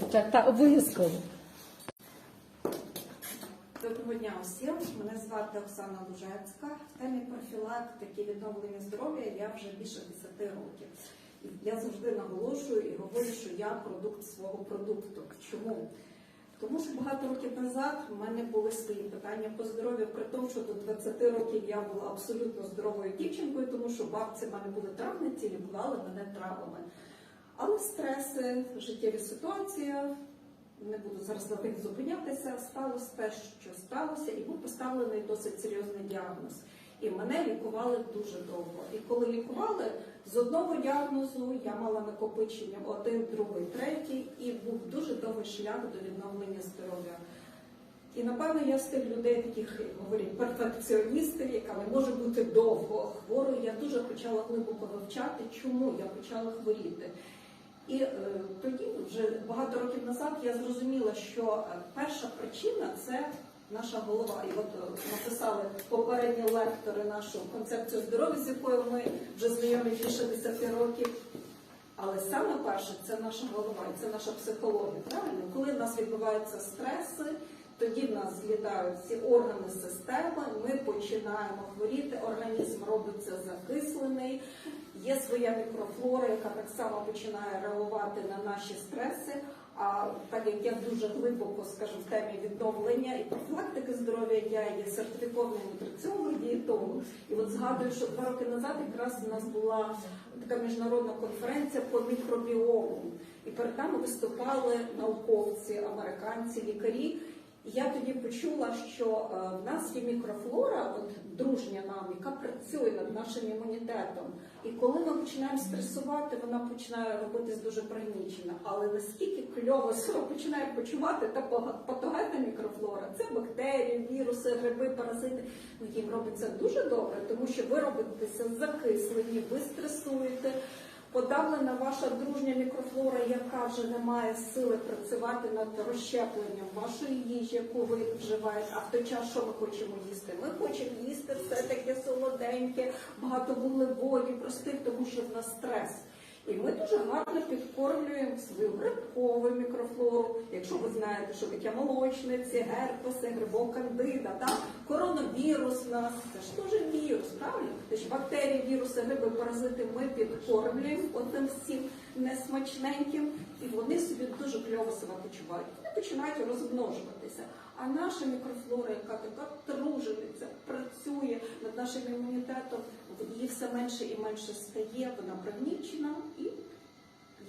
Так, обов'язково. Доброго дня усім. Мене звати Оксана Лужецька. В темі профілактики відновлення здоров'я я вже більше 10 років. Я завжди наголошую і говорю, що я продукт свого продукту. Чому? Тому що багато років назад в мене були свої питання по здоров'ю, при тому, що до 20 років я була абсолютно здоровою дівчинкою, тому що бабці в мене були травниці, лікували мене травами. Але стреси, життєві ситуації, не буду зараз на них зупинятися, сталося те, що сталося, і був поставлений досить серйозний діагноз. І мене лікували дуже довго. І коли лікували, з одного діагнозу я мала накопичення один, другий, третій, і був дуже довгий шлях до відновлення здоров'я. І напевно я з тих людей, таких говорять, перфекціоністів, яка не може бути довго хворою. Я дуже почала глибоко вивчати, чому я почала хворіти. І е, тоді, вже багато років назад, я зрозуміла, що е, перша причина це наша голова. І от е, написали попередні лектори нашу концепцію здоров'я, з якою ми вже знайомі більше 10 років. Але саме перше це наша голова, і це наша психологія. Правильно, коли в нас відбуваються стреси, тоді в нас злітають всі органи системи, ми починаємо хворіти, організм робиться закислений. Є своя мікрофлора, яка так само починає реагувати на наші стреси. А так як я дуже глибоко скажу в темі відновлення і профілактики здоров'я, я є сертифікований нутриціолог, дієтолог. І от згадую, що два роки назад якраз у нас була така міжнародна конференція по мікробіому. І перед нами виступали науковці, американці, лікарі. Я тоді почула, що е, в нас є мікрофлора, от дружня нам, яка працює над нашим імунітетом. І коли ми починаємо стресувати, вона починає робитись дуже пригнічена. Але наскільки кльово себе починає почувати та патогенна мікрофлора, це бактерії, віруси, гриби, паразити. Ну їм робиться дуже добре, тому що ви робитеся закислені, ви стресуєте. Подавлена ваша дружня мікрофлора, яка вже не має сили працювати над розщепленням вашої їжі, яку ви вживаєте. А в той час, що ми хочемо їсти? Ми хочемо їсти все таке солоденьке, багато вуглеводів, простих, тому що в нас стрес. І ми дуже гарно підкормлюємо свою грибкову мікрофлору. Якщо ви знаєте, що таке молочниці, герпеси, грибок кандида, так? коронавірус нас, це ж теж вірус, правильно? Тож бактерії, віруси, гриби, паразити ми підкормлюємо отим всім несмачненьким, і вони собі дуже кльово себе почувають. Вони починають розмножуватися. А наша мікрофлора, яка така тружениця, працює над нашим імунітетом, її все менше і менше стає, вона пригнічена і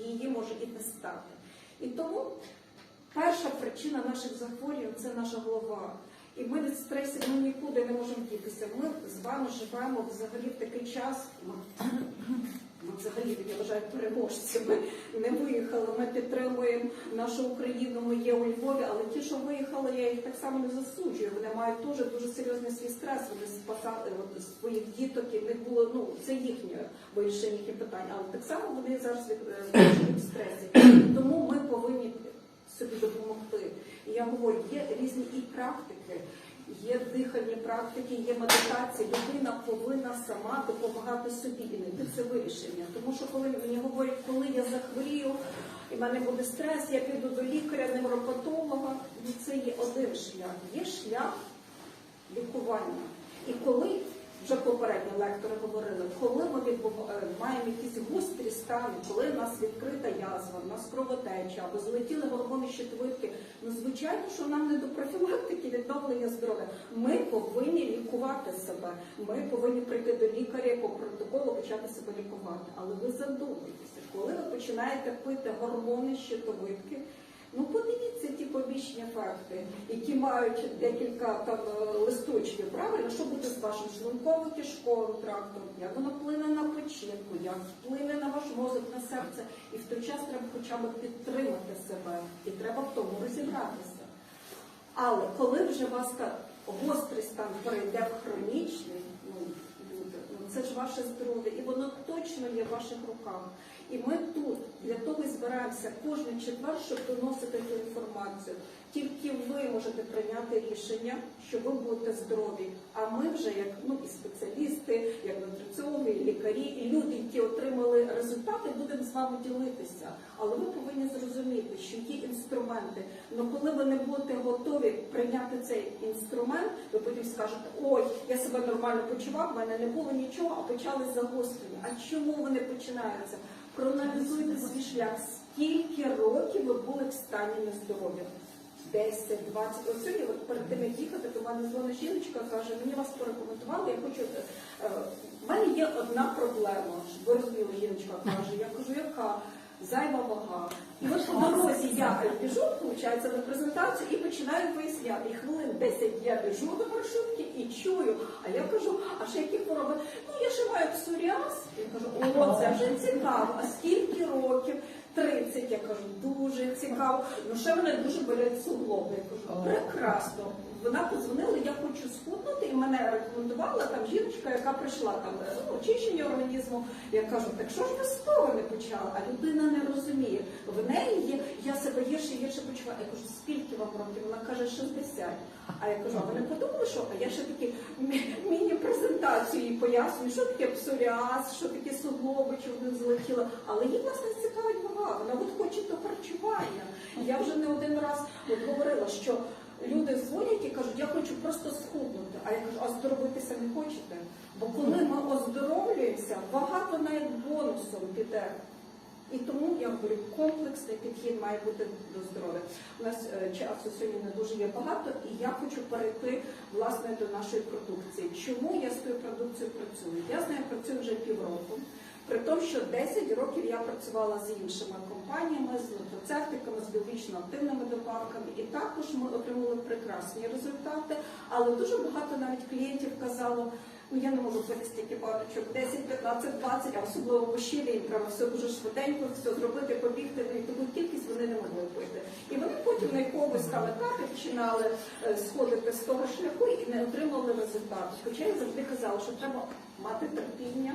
її може і не стати. І тому перша причина наших захворювань це наша голова. І ми від стресів ми нікуди не можемо дітися. Ми з вами живемо взагалі в такий час. Ну, взагалі я вважаю переможцями. Не виїхали. Ми підтримуємо нашу Україну. Ми є у Львові, але ті, що виїхали, я їх так само не засуджую. Вони мають теж дуже серйозний свій стрес. Вони спасали от, своїх діток, і в них було ну це їхнє вирішення їхнє питання. Але так само вони зараз е, від стресів. Тому ми повинні собі допомогти. І я говорю, є різні і практики, є дихальні практики, є медитація. Людина повинна сама допомагати собі і знайти це вирішення. Тому що коли мені говорять, коли я захворію, і в мене буде стрес, я піду до лікаря, невропатолога, ну це є один шлях. Є шлях лікування. І коли вже попередні лектори говорили, коли ми е, маємо якісь гострі стани, коли в нас відкрита язва, в нас кровотеча або злетіли гормони щитовидки, ну звичайно, що нам не до профілактики відновлення здоров'я. Ми повинні лікувати себе. Ми повинні прийти до лікаря по протоколу почати себе лікувати. Але ви задумайтеся, коли ви починаєте пити гормони щитовидки. Ну, подивіться ті побічні ефекти, які мають декілька там е, листочків. Правильно, що буде з вашим шлунково-кишковим трактом, як воно вплине на печінку, як вплине на ваш мозок, на серце. І в той час треба хоча б підтримати себе, і треба в тому розібратися. Але коли вже вас гострий стан перейде в хронічний, ну, ну це ж ваше здоров'я, і воно точно є в ваших руках. І ми тут для того і збираємося кожен четвер, щоб доносити цю інформацію. Тільки ви можете прийняти рішення, що ви будете здорові. А ми вже, як ну і спеціалісти, як нутриціологи, і лікарі, і люди, які отримали результати, будемо з вами ділитися. Але ви повинні зрозуміти, що є інструменти. Але коли ви не будете готові прийняти цей інструмент, ви потім скажете, ой, я себе нормально почував, в мене не було нічого, а почали загострення. А чому вони починаються? Проаналізуйте свій шлях. Скільки років ви були в стані нездоров'я? 10, 20. Ось сьогодні, от перед тим як їхати, до мене дзвонить жіночка, каже, мені вас порекомендували, я хочу. е, В мене є одна проблема. Ви розуміли, жіночка каже, я кажу, яка? Зайва вага. І от по дорозі я біжу, виходить, на презентацію і починаю поясняти. І хвилин 10 я біжу до маршрутки і чую. А я кажу, а ще які хвороби? Ну, я ще маю псоріаз. Я кажу, о, це вже цікаво. А скільки років? 30, я кажу, дуже цікаво. Ну ще мене дуже болять суглоби. Я кажу, прекрасно. Вона подзвонила, я хочу схуднути, і мене рекомендувала там жіночка, яка прийшла там ну, очищення організму. Я кажу, так що ж ви з того не почала? А людина не розуміє. В неї є, я себе гірше гірше почуваю. Я кажу, скільки вам років? Вона каже, 60. А я кажу, а ви не подумали, що? А я ще такі міні-презентацію пояснюю, що таке псоріаз, що таке суглоби, чи вони злетіли. Але їй власне цікавить вага. Вона от хоче до харчування. Я вже не один раз от говорила, що люди дзвонять і кажуть, я хочу просто схуднути. А я кажу, а здоровитися не хочете? Бо коли ми оздоровлюємося, вага то навіть бонусом піде. І тому я говорю, комплексний підхід має бути до здоров'я. У нас е, часу сьогодні не дуже є багато, і я хочу перейти власне до нашої продукції. Чому я з тою продукцією працюю? Я з нею працюю вже півроку. При тому, що 10 років я працювала з іншими компаніями, з нутрицептиками, з біологічно активними добавками, і також ми отримали прекрасні результати. Але дуже багато навіть клієнтів казало, ну я не можу пити стільки баночок, 10, 15, 20, а особливо мужчини, їм треба все дуже швиденько, все зробити, побігти, ну, і таку кількість вони не могли пити. І вони потім на якомусь там починали е, сходити з того шляху і не отримали результату. Хоча я завжди казала, що треба мати терпіння.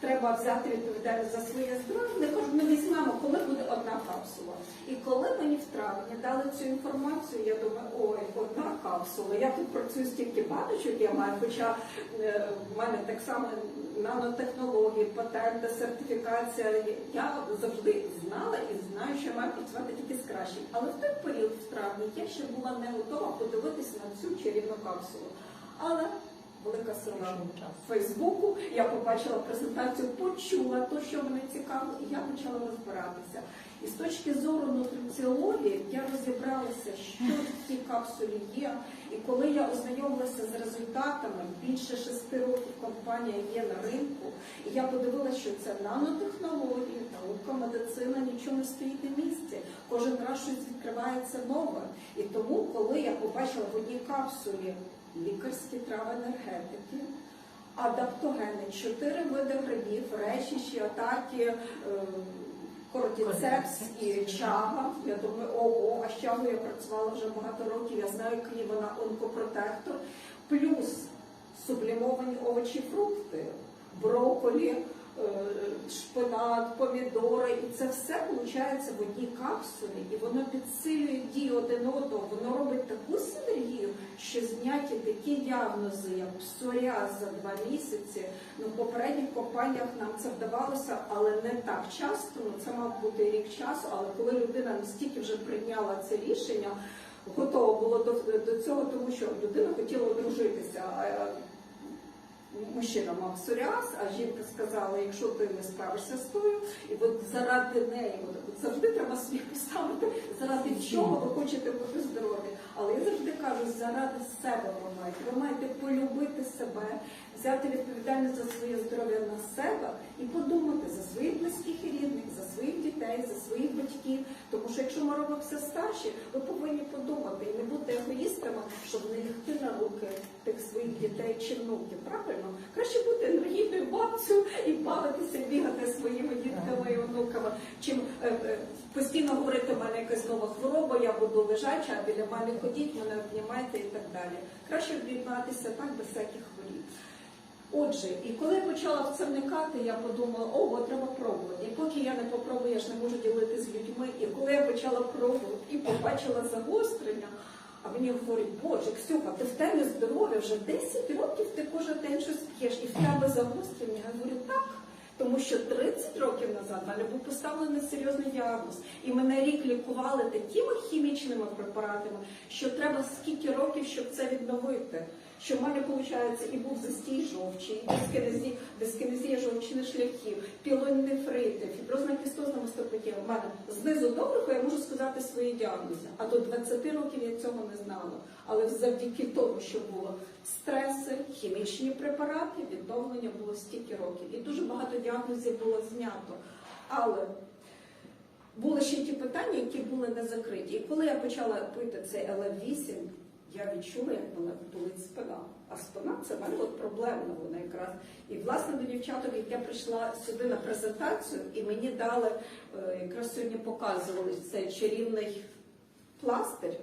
Треба взяти відповідальність за своє здоров'я. Ми візьмемо, коли буде одна капсула. І коли мені в травні дали цю інформацію, я думаю, ой, одна капсула. Я тут працюю стільки баночок, я маю, хоча е, в мене так само нанотехнології, патенти, сертифікація. Я завжди знала і знаю, що я маю працювати тільки з кращим. Але в той період в травні я ще була не готова подивитися на цю чарівну капсулу. Але велика сила Фейсбуку, я побачила презентацію, почула те, що мене цікаво, і я почала розбиратися. І з точки зору нутриціології я розібралася, що в цій капсулі є. І коли я ознайомилася з результатами, більше шести років компанія є на ринку, і я подивилася, що це нанотехнології, наука, медицина, нічого не стоїть на місці. Кожен раз щось відкривається нове. І тому, коли я побачила в одній капсулі лікарські трави енергетики, адаптогени, чотири види грибів, речі, атаки, е, кортіцепс і чага. Я думаю, ого, а з чагою я працювала вже багато років, я знаю, який вона онкопротектор, плюс сублімовані овочі, фрукти, броколі, е, шпинат, помідори, і це все виходить в одній капсулі, і воно підсилює дію один одного, воно робить таку синергію, що зняті такі діагнози, як псоріаз за два місяці. Ну, в попередніх компаніях нам це вдавалося, але не так часто. Ну, це мав бути рік часу, але коли людина настільки вже прийняла це рішення, готова було до, до цього, тому що людина хотіла одружитися. Мужчина мав псоріаз, а жінка сказала, якщо ти не справишся з тою, і от заради неї, от, от завжди треба собі поставити, заради чого ви хочете бути здорові. Але я завжди кажу, заради себе ви маєте. Ви маєте полюбити себе, взяти відповідальність за своє здоров'я на себе і подумати за своїх близьких і рідних, за своїх дітей, за своїх батьків. Тому що якщо ми робимо все старші, ви повинні подумати і не бути егоїстами, щоб не лягти на руки тих своїх дітей чи внуків. Правильно? Краще бути енергійною бабцею і бавитися, бігати своїми дітками і онуками, чим е, е, постійно говорити, в мене якась нова хвороба, я буду лежача, а біля мене ходіть, мене обнімайте і так далі. Краще об'єднатися так без всяких хворіб. Отже, і коли почала в це вникати, я подумала, ого, треба пробувати. І поки я не попробую, я ж не можу ділити з людьми. І коли я почала пробувати і побачила загострення, а мені говорять, боже, Ксюха, ти в темі здоров'я вже 10 років ти кожен день щось п'єш, і в тебе загострення. Я говорю, так, Тому що 30 років назад мене був поставлений серйозний діагноз, і мене рік лікували такими хімічними препаратами, що треба скільки років, щоб це відновити. Що в мене виходить і був застій жовчі, і дискінезія, дискінезія жовчних шляхів, пілонефрити, фіброзна кістозна мастопатія. У мене знизу доброго я можу сказати свої діагнози. А до 20 років я цього не знала. Але завдяки тому, що було стреси, хімічні препарати, відновлення було стільки років. І дуже багато діагнозів було знято. Але були ще ті питання, які були не закриті. І коли я почала пити цей ЛФ-8, я відчула, як вона болить спина. А спина це в мене от проблемна вона якраз. І власне до дівчаток, як я прийшла сюди на презентацію, і мені дали, е, якраз сьогодні показували цей чарівний пластир.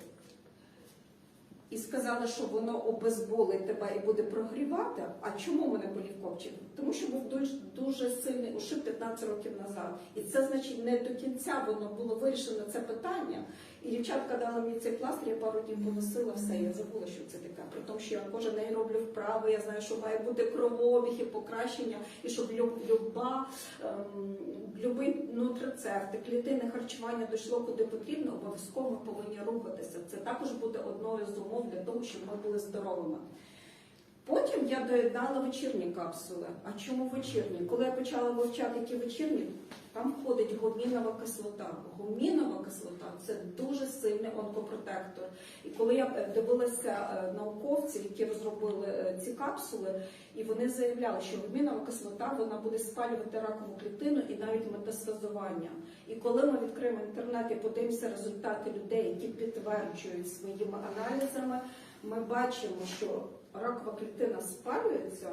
І сказали, що воно обезболить тебе і буде прогрівати. А чому мене болів ковчик? Тому що був дуже, дуже сильний ушиб 15 років назад. І це значить не до кінця воно було вирішено це питання. І дівчатка дала мені цей пластир, я пару днів поносила все. Я забула, що це таке. При тому, що я кожен день роблю вправи, я знаю, що має бути кровообіг і покращення, і щоб люб- люба, ем, любий нутрицепт, клітинне харчування дійшло куди потрібно, обов'язково повинні рухатися. Це також буде одною з умов для того, щоб ми були здоровими. Потім я доєднала вечірні капсули. А чому вечірні? Коли я почала вивчати ті вечірні, там входить гумінова кислота. Гумінова кислота це дуже сильний онкопротектор. І коли я е, дивилася е, науковців, які розробили е, ці капсули, і вони заявляли, що гумінова кислота вона буде спалювати ракову клітину і навіть метастазування. І коли ми відкриємо інтернет і подивимося результати людей, які підтверджують своїми аналізами, ми бачимо, що ракова клітина спалюється.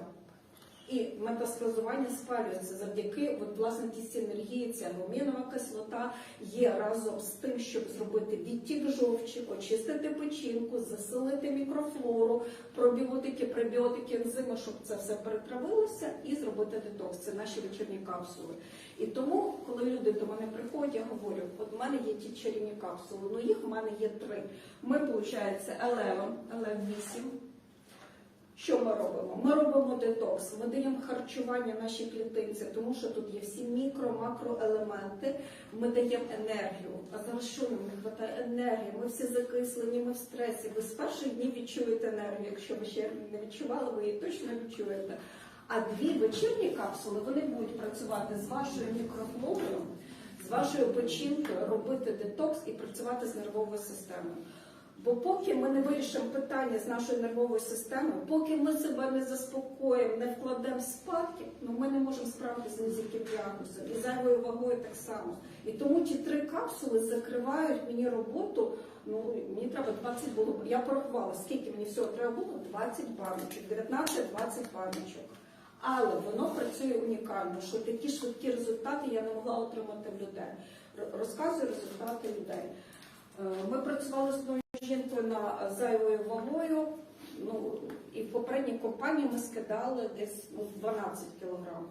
І метастазування спалюється завдяки от, власне тій синергії, ця гумінова кислота є разом з тим, щоб зробити відтік жовчі, очистити печінку, засилити мікрофлору, пробіотики, пребіотики, ензими, щоб це все перетравилося і зробити детокс. Це наші вечірні капсули. І тому, коли люди до мене приходять, я говорю, от в мене є ті чарівні капсули, ну їх в мене є три. Ми, виходить, L11, L8, що ми робимо? Ми робимо детокс, ми даємо харчування нашій клітинці, тому що тут є всі мікро-макроелементи. Ми даємо енергію. А зараз що нам не вистачає енергії? Ми всі закислені, ми в стресі. Ви з перших днів відчуєте енергію. Якщо ви ще не відчували, ви її точно відчуєте. А дві вечірні капсули вони будуть працювати з вашою мікрофлорою, з вашою печінкою, робити детокс і працювати з нервовою системою. Бо поки ми не вирішимо питання з нашою нервовою системою, поки ми себе не заспокоїмо, не вкладемо спадки, ну ми не можемо справитися з яким діагнозом. І зайвою вагою так само. І тому ті три капсули закривають мені роботу. Ну мені треба 20 було. Я порахувала, скільки мені всього треба було 20 баночок, 19-20 баночок. Але воно працює унікально, що такі швидкі результати я не могла отримати в людей. Розказую результати людей. Е, Ми працювали з на зайвою вагою. Ну і в попередній компанії ми скидали десь ну, 12 кілограм.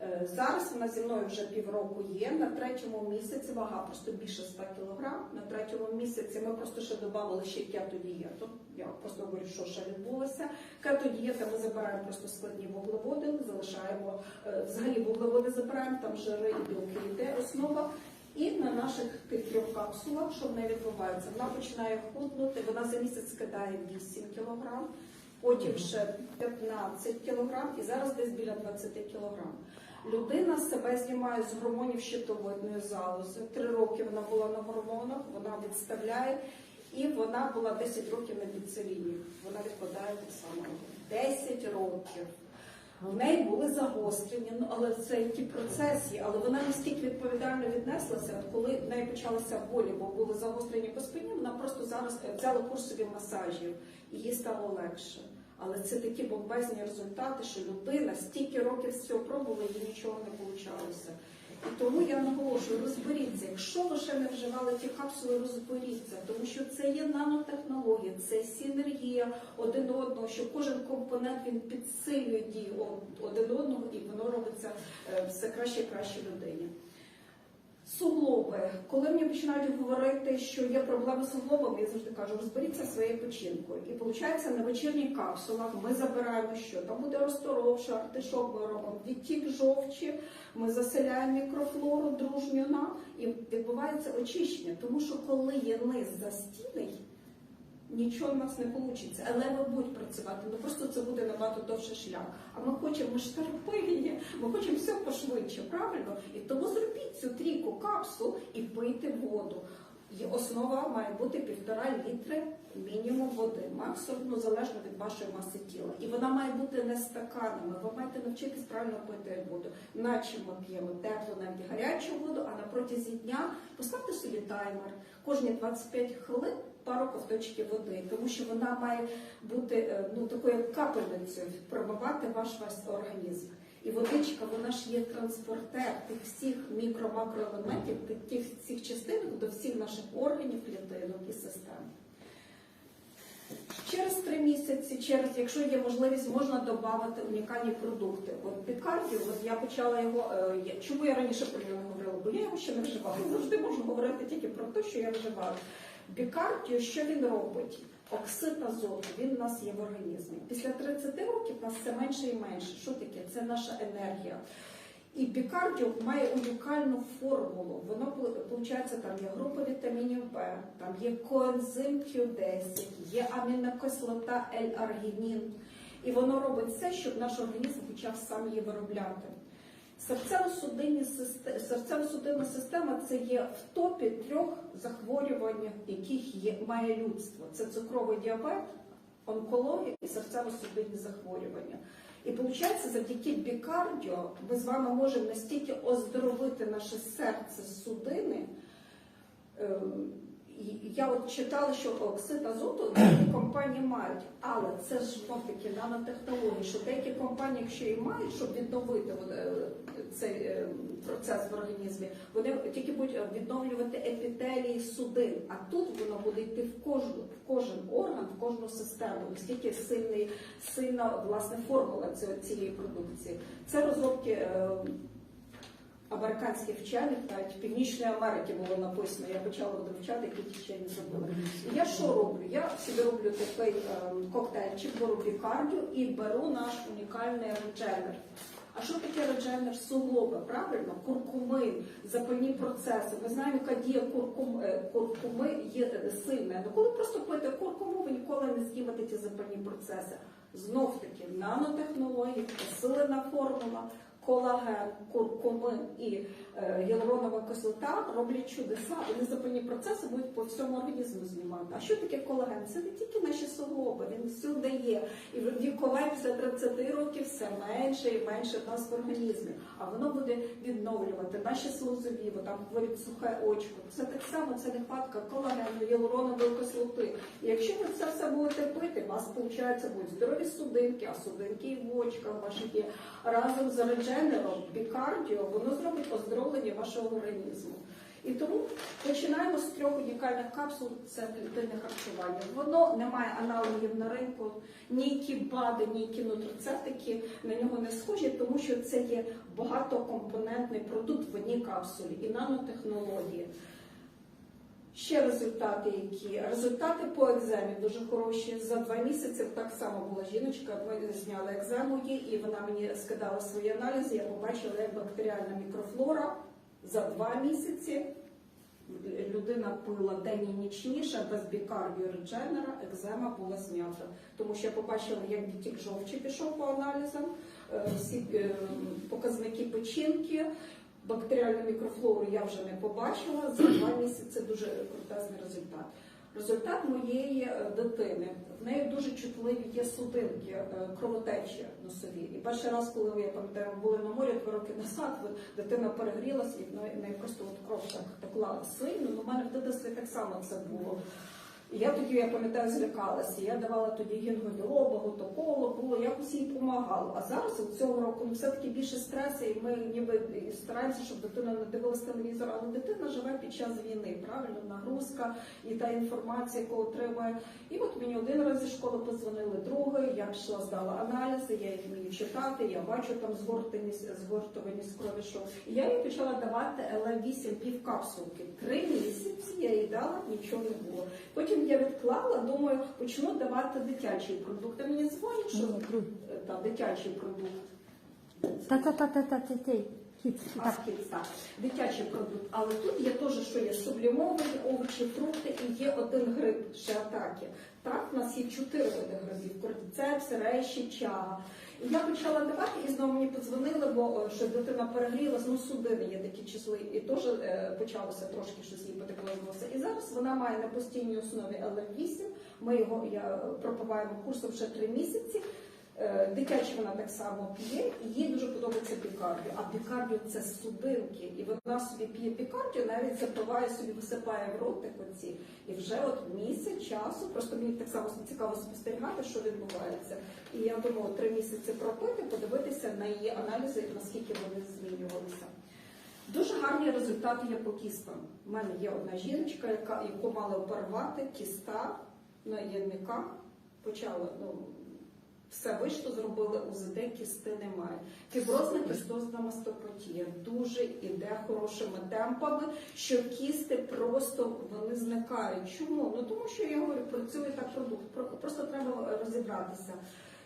Е, Зараз вона зі мною вже півроку є. На третьому місяці вага просто більше 100 кілограм. На третьому місяці ми просто ще додали ще кетодієту. Я просто говорю, що ще відбулося. Кетодієта ми забираємо просто складні вуглеводи, залишаємо е, взагалі вуглеводи забираємо, там жири і білки йде основа. І на наших тих трьох капсулах, що в неї відбувається, вона починає худнути, вона за місяць скидає 8 кілограм, потім ще 15 кілограм і зараз десь біля 20 кілограм. Людина себе знімає з гормонів щитовидної залози. Три роки вона була на гормонах, вона відставляє, і вона була 10 років на біцеліні. Вона відкладає так само. 10 років. В неї були загострення, ну але це які процесі, але вона настільки відповідально віднеслася, коли в неї почалися болі, бо були загострення по спині, вона просто зараз взяла курсові масажів і їй стало легше. Але це такі бомбезні результати, що людина стільки років цього пробувала, їй нічого не вийшло. Тому я наголошую, розберіться. Якщо ви ще не вживали ті капсули, розберіться, тому що це є нанотехнологія, це синергія один одного, що кожен компонент він підсилює дію один одного, і воно робиться е, все краще і краще людині. Суглоби. Коли мені починають говорити, що є проблеми з суглобами, я завжди кажу, розберіться своєю печінкою. І виходить, на вечірніх капсулах ми забираємо що? Там буде розторовша, артишок ми робимо, відтік жовчі, ми заселяємо мікрофлору дружню нам і відбувається очищення. Тому що коли є низ застійний, нічого в нас не вийде. Але ви будуть працювати. Ну просто це буде набагато довший шлях. А ми хочемо ми терпіння, ми хочемо все пошвидше, правильно? І тому зробіть цю трійку капсул і пийте воду. І основа має бути півтора літри мінімум води, максимум ну, залежно від вашої маси тіла. І вона має бути не стаканами. Ви маєте навчитись правильно пити воду. Наче ми п'ємо теплу, навіть гарячу воду, а на протязі дня поставте собі таймер. Кожні 25 хвилин пару ковточків води, тому що вона має бути е, ну такою капельницею, пробивати ваш весь організм. І водичка, вона ж є транспортер тих всіх мікро-макроелементів, тих всіх частинок до всіх наших органів, клітинок і систем. Через три місяці, через, якщо є можливість, можна додати унікальні продукти. От Бікардіо, от я почала його. е, я- Чому я раніше про нього говорила? Бо я його ще не вживала. Завжди можу говорити тільки про те, що я вживаю. Бікардіо, що він робить? Оксид азоту, він в нас є в організмі. Після 30 років в нас все менше і менше. Що таке? Це наша енергія. І бікардіо має унікальну формулу. Воно виходить, там є група вітамінів Б, там є коензим Q10, є амінокислота L-аргінін. І воно робить все, щоб наш організм почав сам її виробляти. Серцево-судинна система це є в топі трьох захворювань, яких є, має людство. Це цукровий діабет, онкологія і серцево-судинні захворювання. І виходить, завдяки бікардіо ми з вами можемо настільки оздоровити наше серце судини. Ем, Я от читала, що оксид азоту деякі компанії мають, але це ж знов таки нанотехнології, що деякі компанії, якщо і мають, щоб відновити е, цей е, процес в організмі, вони тільки будуть відновлювати епітелії судин. А тут воно буде йти в кожну в кожен орган, в кожну систему. Настільки сильний, сильна власне формула цієї продукції. Це розробки. е, американських вчених, навіть Північної Америки було написано. Я почала вивчати, які ті вчені зробили. І я що роблю? Я собі роблю такий ем, коктейльчик, беру бікардію і беру наш унікальний редженер. А що таке редженер суглоба? Правильно? Куркумин, запальні процеси. Ми знаємо, яка дія куркум, е, куркуми є сильна. Ну коли просто пити куркуму, ви ніколи не з'їмете ті запальні процеси. Знов таки нанотехнології, посилена формула, колаген, куркумин і гіалуронова кислота роблять чудеса. Вони запальні процеси будуть по всьому організму знімати. А що таке колаген? Це не тільки наші суглоби, він всюди є. І вікове після 30 років все менше і менше в нас в організмі. А воно буде відновлювати наші слозові, бо там говорять сухе очко. Це так само це нехватка колагену, гіалуронової кислоти. І якщо ви це все будете пити, у вас виходить будуть здорові судинки, а судинки і в очках ваших є разом з редженером, бікардіо, воно зробить оздоровлення вашого організму. І тому починаємо з трьох унікальних капсул це клітинне харчування. Воно не має аналогів на ринку, ніякі БАДи, ніякі нутрицептики на нього не схожі, тому що це є багатокомпонентний продукт в одній капсулі і нанотехнології. Ще результати, які результати по екземі дуже хороші. За два місяці так само була жіночка. Ми зняли екзему їй, і вона мені скидала свої аналізи. Я побачила, як бактеріальна мікрофлора за два місяці. Людина пила день і нічніше, без бікардіо редженера, екзема була знята. Тому що я побачила, як відтік жовчі пішов по аналізам, е, всі е, показники печінки, бактеріальну мікрофлору я вже не побачила. За два місяці дуже крутезний результат. Результат моєї е, дитини. В неї дуже чутливі є судинки, е, кровотечі носові. І перший раз, коли я пам'ятаю, були на морі два роки назад, дитина перегрілась і в неї просто от кров так текла сильно. Ну, У мене в дитинстві так само це було. Я тоді, я пам'ятаю, злякалася. Я давала тоді гінгоділобу, готоколу, було якось їй допомагало. А зараз от цього року ну, все-таки більше стресу, і ми ніби стараємося, щоб дитина не дивилась телевізор, але дитина живе під час війни, правильно, нагрузка і та інформація, яку отримує. І от мені один раз зі школи позвонили, другий, я пішла, здала аналізи, я їх вмію читати, я бачу там згортаність, згортованість крові, що і я їй почала давати ЛМ8 пів капсулки. Три місяці я їй дала, нічого не було. Потім я відклала, думаю, почну давати дитячий продукт. А мені дзвонять, що е, та, дитячий продукт. Та-та-та-та-та, цей хід. А скільки? Дитячий продукт. Але тут є теж, що є сублімовані овочі, фрукти і є один гриб ще атаки. Так, у нас є чотири види грибів: кортицепс, реші, чага. Я почала давати, і знову мені подзвонили, бо е, що дитина перегрілась, ну судини є такі числи, і теж е, почалося трошки щось їй потекло. І зараз вона має на постійній основі ЛМ8. Ми його я пропиваємо курсом ще три місяці. Е, Дитячі вона так само п'є, і їй дуже подобається пікардіо. А пікардіо це судинки, і вона собі п'є пікардіо, навіть запиває собі, висипає в ротик оці. І вже от місяць часу, просто мені так само цікаво спостерігати, що відбувається. І я думаю, три місяці пропити, подивитися на її аналізи, наскільки вони змінювалися. Дуже гарні результати є по кістам. У мене є одна жіночка, яка яку мали оперувати кіста на єдниках. Почала ну, все вийшло, зробили УЗД, кісти немає. Фіброзна кістозна мастопатія дуже іде хорошими темпами, що кісти просто вони зникають. Чому? Ну тому що я говорю, працює так продукт. Про- Просто треба розібратися.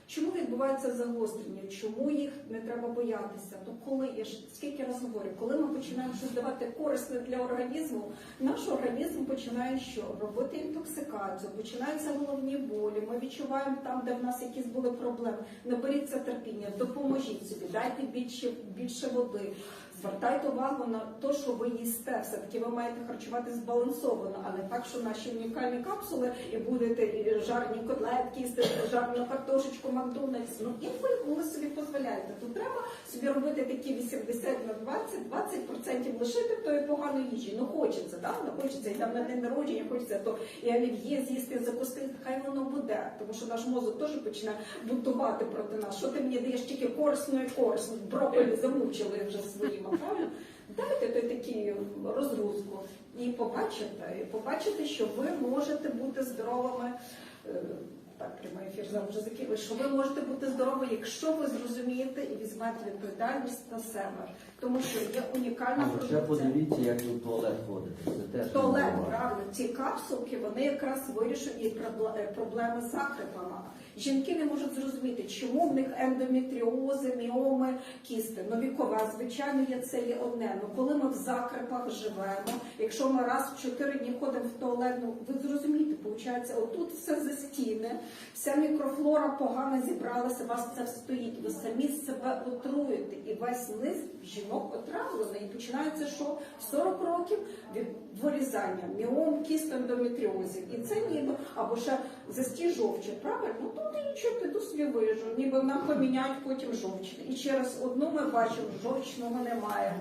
Чому відбувається загострення? Чому їх не треба боятися? То коли я ж скільки раз говорю, коли ми починаємо щось давати корисне для організму, наш організм починає що робити інтоксикацію, починаються головні болі. Ми відчуваємо там, де в нас якісь були проблеми. Наберіться терпіння, допоможіть собі, дайте більше більше води. Звертайте увагу на те, що ви їсте. Все таки ви маєте харчувати збалансовано, а не так, що наші унікальні капсули і будете жарні котлетки, жарну картошечку, Макдональдс. Ну інколи ви собі дозволяєте. Тут треба собі робити такі 80 на 20, 20% лишити тої поганої їжі. Ну хочеться, так? Ну хочеться і там на день народження, хочеться то і олів'є з'їсти, закусити. Хай воно буде, тому що наш мозок теж починає бунтувати проти нас. Що ти мені даєш тільки корисно і корисно? Брокколі замучили вже своїми, правильно? Дайте той такий розгрузку і побачите, і побачите, що ви можете бути здоровими. Так, прямий ефір зараз вже закінчили, що ви можете бути здорові, якщо ви зрозумієте і візьмете відповідальність на себе, тому що є унікальна ще продукція. подивіться, як ви в туалет ходите. Це теж Туалет, правильно, ці капсулки вони якраз вирішують і е, проблеми з закрепами. Жінки не можуть зрозуміти, чому в них ендометріози, міоми, кісти. Ну вікове, звичайно, є це є одне. Ну коли ми в закрепах живемо, якщо ми раз в чотири дні ходимо в туалет, ну ви зрозумієте, виходить, отут все за стіни, вся мікрофлора погано зібралася, у вас це стоїть. Ви самі себе отруєте, і весь низ жінок отравлений. І починається, що 40 років від вирізання, міом, кіст, ендометріозів. І це ніби, або ще застій жовчі, правильно? Ну тут нічого, піду собі вижу, ніби нам поміняють потім жовчне. І через одну ми бачимо, жовчного немає.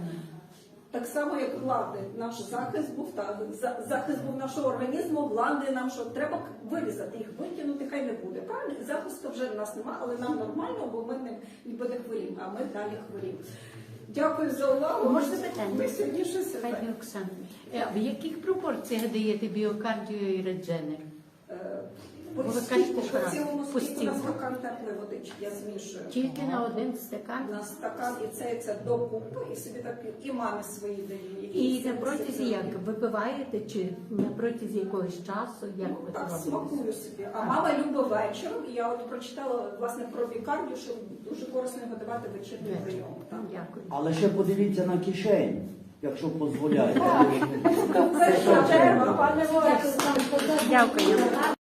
Так само, як гланди, наш захист був за- захист був нашого організму, гланди нам що треба вирізати їх, викинути, хай не буде. Правильно? Захисту вже в нас немає, але нам нормально, бо ми не ніби не хворіємо, а ми далі хворіємо. Дякую за увагу. Можна питання? Ми сьогодні щось Пані Оксано, е, в яких пропорціях даєте біокардіо і редженер? Е, Ви кажете, що раз, цілому на стакан теплої водички я змішую. Тільки на один стакан? На стакан і це, і це докупи, і собі так п'ю. і мамі свої даю. І на протязі як випиваєте чи на протязі якогось часу? Як ви Так, робите? смакую собі. А мама любить вечором. І я от прочитала власне про бікардію, що дуже корисно його давати вечірній Вечір. прийом. Так. Дякую. Але ще подивіться на кишень, якщо дозволяєте. Пане. Дякую.